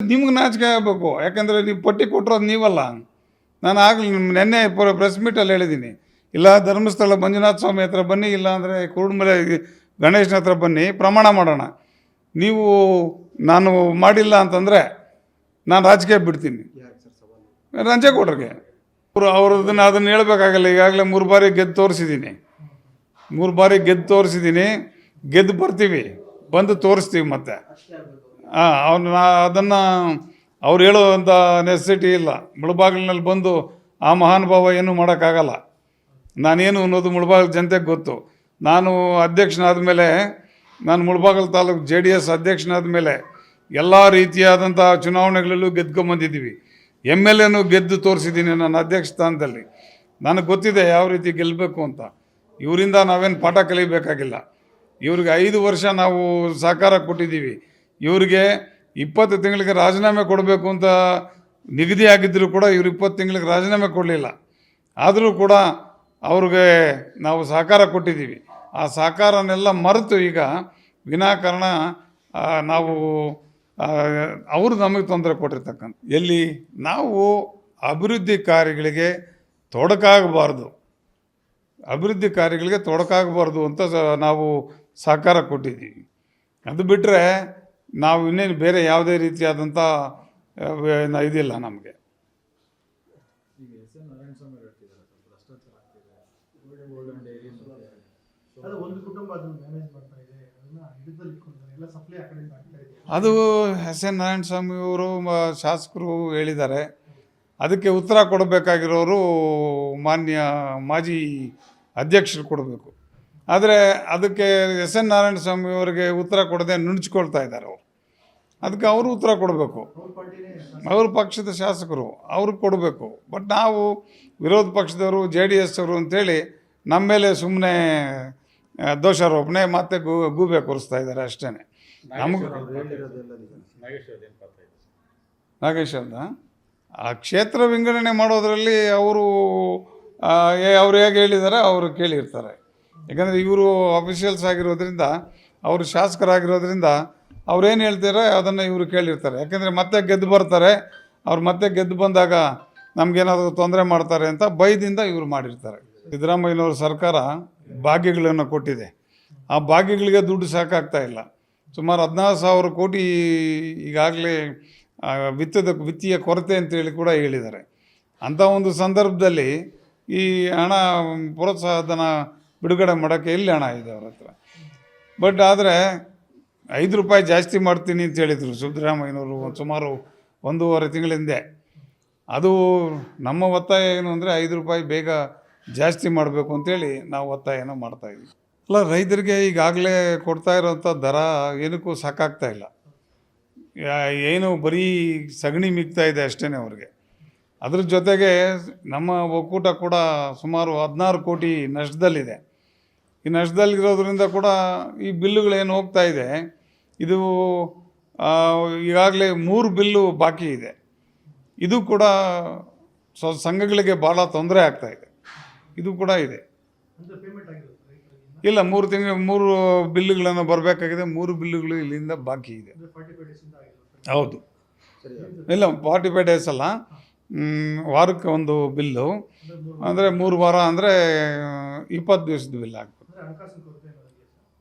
ನಿಮ್ಗೆ ನಾಚಿಕೆ ಆಗಬೇಕು. ಯಾಕಂದರೆ ನೀವು ಪಟ್ಟಿ ಕೊಟ್ಟಿರೋದು ನೀವಲ್ಲ. ನಾನು ಆಗಲಿ ನಿನ್ನೆ ಪ್ರೆಸ್ ಮೀಟಲ್ಲಿ ಹೇಳಿದ್ದೀನಿ ಇಲ್ಲ, ಧರ್ಮಸ್ಥಳ ಮಂಜುನಾಥ ಸ್ವಾಮಿ ಹತ್ರ ಬನ್ನಿ, ಇಲ್ಲ ಅಂದರೆ ಕುರುಡ್ಮಲೆ ಗಣೇಶನ ಹತ್ರ ಬನ್ನಿ, ಪ್ರಮಾಣ ಮಾಡೋಣ. ನೀವು, ನಾನು ಮಾಡಿಲ್ಲ ಅಂತಂದರೆ ನಾನು ರಾಜಕೀಯ ಬಿಡ್ತೀನಿ. ರಂಜೇಗೌಡ್ರಿಗೆ ಅವರು ಅವ್ರದನ್ನ ಅದನ್ನು ಹೇಳಬೇಕಾಗಲ್ಲ, ಈಗಾಗಲೇ ಮೂರು ಬಾರಿ ಗೆದ್ದು ತೋರಿಸಿದ್ದೀನಿ ಮೂರು ಬಾರಿ ಗೆದ್ದು ತೋರಿಸಿದ್ದೀನಿ ಗೆದ್ದು ಬರ್ತೀವಿ. ಬಂದು ತೋರಿಸ್ತೀವಿ ಮತ್ತೆ. ಹಾಂ ಅವ್ನ ಅದನ್ನು ಅವ್ರು ಹೇಳುವಂಥ ನೆಸೆಸಿಟಿ ಇಲ್ಲ. ಮುಳಬಾಗಿಲಿನಲ್ಲಿ ಬಂದು ಆ ಮಹಾನುಭಾವ ಏನೂ ಮಾಡೋಕ್ಕಾಗಲ್ಲ. ನಾನೇನು ಅನ್ನೋದು ಮುಳಬಾಗಿಲು ಜನತೆಗೆ ಗೊತ್ತು. ನಾನು ಅಧ್ಯಕ್ಷನಾದ ಮೇಲೆ, ನಾನು Mulbagal taluk J D S ಅಧ್ಯಕ್ಷನಾದ ಮೇಲೆ ಎಲ್ಲ ರೀತಿಯಾದಂಥ ಚುನಾವಣೆಗಳಲ್ಲೂ ಗೆದ್ಕೊಂಬಂದಿದ್ದೀವಿ. ಎಂ ಎಲ್ ಎನೂ ಗೆದ್ದು ತೋರಿಸಿದ್ದೀನಿ ನನ್ನ ಅಧ್ಯಕ್ಷ ಸ್ಥಾನದಲ್ಲಿ. ನನಗೆ ಗೊತ್ತಿದೆ ಯಾವ ರೀತಿ ಗೆಲ್ಲಬೇಕು ಅಂತ. ಇವರಿಂದ ನಾವೇನು ಪಾಠ ಕಲಿಬೇಕಾಗಿಲ್ಲ. ಇವ್ರಿಗೆ ಐದು ವರ್ಷ ನಾವು ಸಹಕಾರ ಕೊಟ್ಟಿದ್ದೀವಿ. ಇವ್ರಿಗೆ ಇಪ್ಪತ್ತು ತಿಂಗಳಿಗೆ ರಾಜೀನಾಮೆ ಕೊಡಬೇಕು ಅಂತ ನಿಗದಿ ಆಗಿದ್ದರೂ ಕೂಡ ಇವರು ಇಪ್ಪತ್ತು ತಿಂಗಳಿಗೆ ರಾಜೀನಾಮೆ ಕೊಡಲಿಲ್ಲ. ಆದರೂ ಕೂಡ ಅವ್ರಿಗೆ ನಾವು ಸಹಕಾರ ಕೊಟ್ಟಿದ್ದೀವಿ. ಆ ಸಹಕಾರನೆಲ್ಲ ಮರೆತು ಈಗ ವಿನಾಕಾರಣ ನಾವು ಅವರು ನಮಗೆ ತೊಂದರೆ ಕೊಟ್ಟಿರ್ತಕ್ಕಂಥ, ಎಲ್ಲಿ ನಾವು ಅಭಿವೃದ್ಧಿ ಕಾರ್ಯಗಳಿಗೆ ತೊಡಕಾಗಬಾರ್ದು. ಅಭಿವೃದ್ಧಿ ಕಾರ್ಯಗಳಿಗೆ ತೊಡಕಾಗಬಾರ್ದು ಅಂತ ನಾವು ಸಹಕಾರ ಕೊಟ್ಟಿದ್ದೀವಿ. ಅದು ಬಿಟ್ಟರೆ ನಾವು ಇನ್ನೇನು ಬೇರೆ ಯಾವುದೇ ರೀತಿಯಾದಂಥ ಇದಿಲ್ಲ ನಮಗೆ. ಅದು ಎಸ್ ಎನ್ ನಾರಾಯಣ ಸ್ವಾಮಿ ಅವರು ಶಾಸಕರು ಹೇಳಿದ್ದಾರೆ. ಅದಕ್ಕೆ ಉತ್ತರ ಕೊಡಬೇಕಾಗಿರೋರು ಮಾನ್ಯ ಮಾಜಿ ಅಧ್ಯಕ್ಷರು ಕೊಡಬೇಕು. ಆದರೆ ಅದಕ್ಕೆ ಎಸ್ ಎನ್ ನಾರಾಯಣ ಸ್ವಾಮಿ ಅವರಿಗೆ ಉತ್ತರ ಕೊಡದೆ ನುಣುಚ್ಕೊಳ್ತಾ ಇದ್ದಾರೆ ಅವರು. ಅದಕ್ಕೆ ಅವರು ಉತ್ತರ ಕೊಡಬೇಕು. ಅವ್ರ ಪಕ್ಷದ ಶಾಸಕರು ಅವ್ರಿಗೆ ಕೊಡಬೇಕು. ಬಟ್ ನಾವು ವಿರೋಧ ಪಕ್ಷದವರು ಜೆ ಡಿ ಎಸ್ ಅವರು ಅಂತೇಳಿ ನಮ್ಮ ಮೇಲೆ ಸುಮ್ಮನೆ ದೋಷಾರೋಪಣೆ ಮತ್ತೆ ಗೂ ಗೂಬೆ ಕೊರಿಸ್ತಾ ಇದ್ದಾರೆ ಅಷ್ಟೇ ನಮಗೆ ನಾಗೇಶ್ ಅಂತ ಆ ಕ್ಷೇತ್ರ ವಿಂಗಡಣೆ ಮಾಡೋದರಲ್ಲಿ ಅವರು ಅವ್ರು ಹೇಗೆ ಹೇಳಿದ್ದಾರೆ ಅವರು ಕೇಳಿರ್ತಾರೆ. ಯಾಕಂದರೆ ಇವರು ಅಫಿಷಿಯಲ್ಸ್ ಆಗಿರೋದ್ರಿಂದ, ಅವರು ಶಾಸಕರಾಗಿರೋದ್ರಿಂದ ಅವ್ರೇನು ಹೇಳ್ತಾರೆ ಅದನ್ನು ಇವರು ಕೇಳಿರ್ತಾರೆ. ಯಾಕೆಂದರೆ ಮತ್ತೆ ಗೆದ್ದು ಬರ್ತಾರೆ, ಅವ್ರು ಮತ್ತೆ ಗೆದ್ದು ಬಂದಾಗ ನಮಗೇನಾದರೂ ತೊಂದರೆ ಮಾಡ್ತಾರೆ ಅಂತ ಭಯದಿಂದ ಇವರು ಮಾಡಿರ್ತಾರೆ. ಸಿದ್ದರಾಮಯ್ಯನವ್ರ ಸರ್ಕಾರ ಭಾಗ್ಯಗಳನ್ನು ಕೊಟ್ಟಿದೆ. ಆ ಭಾಗ್ಯಗಳಿಗೆ ದುಡ್ಡು ಸಾಕಾಗ್ತಾ ಇಲ್ಲ. ಸುಮಾರು ಹದಿನಾರು ಸಾವಿರ ಕೋಟಿ ಈಗಾಗಲೇ ವಿತ್ತದ, ವಿತ್ತೀಯ ಕೊರತೆ ಅಂತೇಳಿ ಕೂಡ ಹೇಳಿದ್ದಾರೆ. ಅಂಥ ಒಂದು ಸಂದರ್ಭದಲ್ಲಿ ಈ ಹಣ ಪ್ರೋತ್ಸಾಹಧನ ಬಿಡುಗಡೆ ಮಾಡೋಕ್ಕೆ ಎಲ್ಲಿ ಹಣ ಇದೆ ಅವ್ರ ಹತ್ರ? ಬಟ್ ಆದರೆ ಐದು ರೂಪಾಯಿ ಜಾಸ್ತಿ ಮಾಡ್ತೀನಿ ಅಂತ ಹೇಳಿದರು ಸಿದ್ದರಾಮಯ್ಯನವರು ಸುಮಾರು ಒಂದೂವರೆ ತಿಂಗಳ ಹಿಂದೆ ಅದು ನಮ್ಮ ಒತ್ತಾಯ ಏನು ಅಂದರೆ ಐದು ರೂಪಾಯಿ ಬೇಗ ಜಾಸ್ತಿ ಮಾಡಬೇಕು ಅಂತೇಳಿ ನಾವು ಒತ್ತಾಯನ ಮಾಡ್ತಾಯಿದ್ವಿ ಅಲ್ಲ, ರೈತರಿಗೆ ಈಗಾಗಲೇ ಕೊಡ್ತಾ ಇರೋಂಥ ದರ ಏನಕ್ಕೂ ಸಾಕಾಗ್ತಾ ಇಲ್ಲ. ಏನು ಬರೀ ಸಗಣಿ ಮಿಗ್ತಾ ಇದೆ ಅಷ್ಟೇ ಅವ್ರಿಗೆ. ಅದ್ರ ಜೊತೆಗೆ ನಮ್ಮ ಒಕ್ಕೂಟ ಕೂಡ ಸುಮಾರು ಹದಿನಾರು ಕೋಟಿ ನಷ್ಟದಲ್ಲಿದೆ. ಈ ನಷ್ಟದಲ್ಲಿರೋದ್ರಿಂದ ಕೂಡ ಈ ಬಿಲ್ಲುಗಳೇನು ಹೋಗ್ತಾ ಇದೆ. ಇದು ಈಗಾಗಲೇ ಮೂರು ಬಿಲ್ಲು ಬಾಕಿ ಇದೆ. ಇದು ಕೂಡ ಸ್ವ, ಸಂಘಗಳಿಗೆ ಭಾಳ ತೊಂದರೆ ಆಗ್ತಾ ಇದೆ. ಇದು ಕೂಡ ಇದೆ. ಇಲ್ಲ, ಮೂರು ತಿಂಗಳು, ಮೂರು ಬಿಲ್ಲುಗಳನ್ನು ಬರಬೇಕಾಗಿದೆ. ಮೂರು ಬಿಲ್ಲುಗಳು ಇಲ್ಲಿಂದ ಬಾಕಿ ಇದೆ. ಹೌದು. ಇಲ್ಲ, ಫಾರ್ಟಿ ಫೈವ್ ಡೇಸ್ ಅಲ್ಲ. ವಾರಕ್ಕೆ ಒಂದು ಬಿಲ್ಲು. ಅಂದರೆ ಮೂರು ವಾರ ಅಂದರೆ ಇಪ್ಪತ್ತು ದಿವಸದ ಬಿಲ್ ಆಗ್ತದೆ.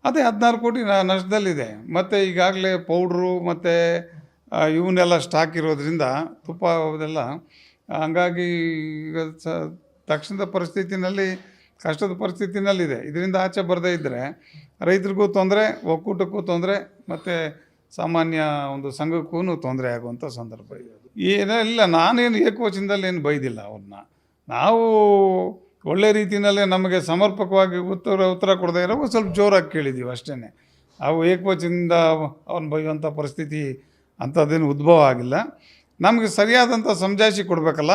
ಅದೇ ಹದಿನಾರು ಕೋಟಿ ನಷ್ಟದಲ್ಲಿದೆ. ಮತ್ತು ಈಗಾಗಲೇ ಪೌಡ್ರು ಮತ್ತು ಇವನ್ನೆಲ್ಲ ಸ್ಟಾಕ್ ಇರೋದ್ರಿಂದ ತುಪ್ಪ ಅದೆಲ್ಲ ಹಂಗಾಗಿ ಈಗ ಸ ತಕ್ಷಣದ ಪರಿಸ್ಥಿತಿನಲ್ಲಿ, ಕಷ್ಟದ ಪರಿಸ್ಥಿತಿನಲ್ಲಿದೆ. ಇದರಿಂದ ಆಚೆ ಬರದೇ ಇದ್ದರೆ ರೈತರಿಗೂ ತೊಂದರೆ, ಒಕ್ಕೂಟಕ್ಕೂ ತೊಂದರೆ, ಮತ್ತು ಸಾಮಾನ್ಯ ಒಂದು ಸಂಘಕ್ಕೂ ತೊಂದರೆ ಆಗುವಂಥ ಸಂದರ್ಭ ಇದೆ. ಏನೇ ಇಲ್ಲ, ನಾನೇನು ಏಕವಚನದಲ್ಲಿ ಏನು ಬೈದಿಲ್ಲ ಅವ್ರನ್ನ. ನಾವು ಒಳ್ಳೆ ರೀತಿಯಲ್ಲೇ ನಮಗೆ ಸಮರ್ಪಕವಾಗಿ ಉತ್ತರ ಉತ್ತರ ಕೊಡದೇ ಇರೋ ಸ್ವಲ್ಪ ಜೋರಾಗಿ ಕೇಳಿದ್ದೀವಿ ಅಷ್ಟೇ ಅವು ಏಕವಚನದಿಂದ ಅವನು ಬೈಯುವಂಥ ಪರಿಸ್ಥಿತಿ ಅಂಥದ್ದೇನು ಉದ್ಭವ ಆಗಿಲ್ಲ. ನಮಗೆ ಸರಿಯಾದಂಥ ಸಮಜಾಯಿಷಿ ಕೊಡಬೇಕಲ್ಲ.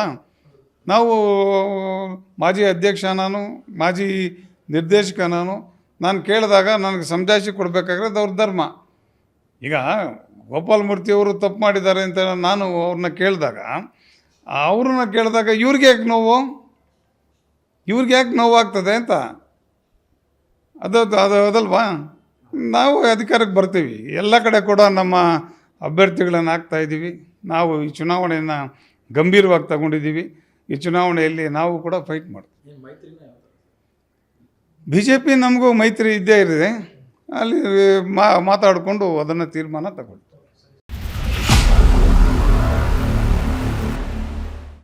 ನಾವು ಮಾಜಿ ಅಧ್ಯಕ್ಷ ನಾನು, ಮಾಜಿ ನಿರ್ದೇಶಕ ನಾನು ನಾನು ಕೇಳಿದಾಗ ನನಗೆ ಸಮಜಾಯಿಷಿ ಕೊಡಬೇಕಾಗಿರೋದು ಅವ್ರ ಧರ್ಮ. ಈಗ ಗೋಪಾಲಮೂರ್ತಿಯವರು ತಪ್ಪು ಮಾಡಿದ್ದಾರೆ ಅಂತ ನಾನು ಅವ್ರನ್ನ ಕೇಳಿದಾಗ ಅವ್ರನ್ನ ಕೇಳಿದಾಗ ಇವ್ರಿಗೆ ಯಾಕೆ ನೋವು? ಇವ್ರಿಗೆ ಯಾಕೆ ನೋವಾಗ್ತದೆ ಅಂತ? ಅದು ಅದು ಅದಲ್ವಾ? ನಾವು ಅಧಿಕಾರಕ್ಕೆ ಬರ್ತೀವಿ. ಎಲ್ಲ ಕಡೆ ಕೂಡ ನಮ್ಮ ಅಭ್ಯರ್ಥಿಗಳನ್ನು ಹಾಕ್ತಾ ಇದ್ದೀವಿ. ನಾವು ಈ ಚುನಾವಣೆಯನ್ನು ಗಂಭೀರವಾಗಿ ತಗೊಂಡಿದ್ದೀವಿ. ಈ ಚುನಾವಣೆಯಲ್ಲಿ ನಾವು ಕೂಡ ಫೈಟ್ ಮಾಡ್ತೀವಿ ಬಿ ಜೆ ಪಿ ನಮಗೂ ಮೈತ್ರಿ ಇದ್ದೇ ಇರಿದೆ ಅಲ್ಲಿ ಮಾತಾಡಿಕೊಂಡು ಅದನ್ನು ತೀರ್ಮಾನ ತಗೊಳ್ಳಿ.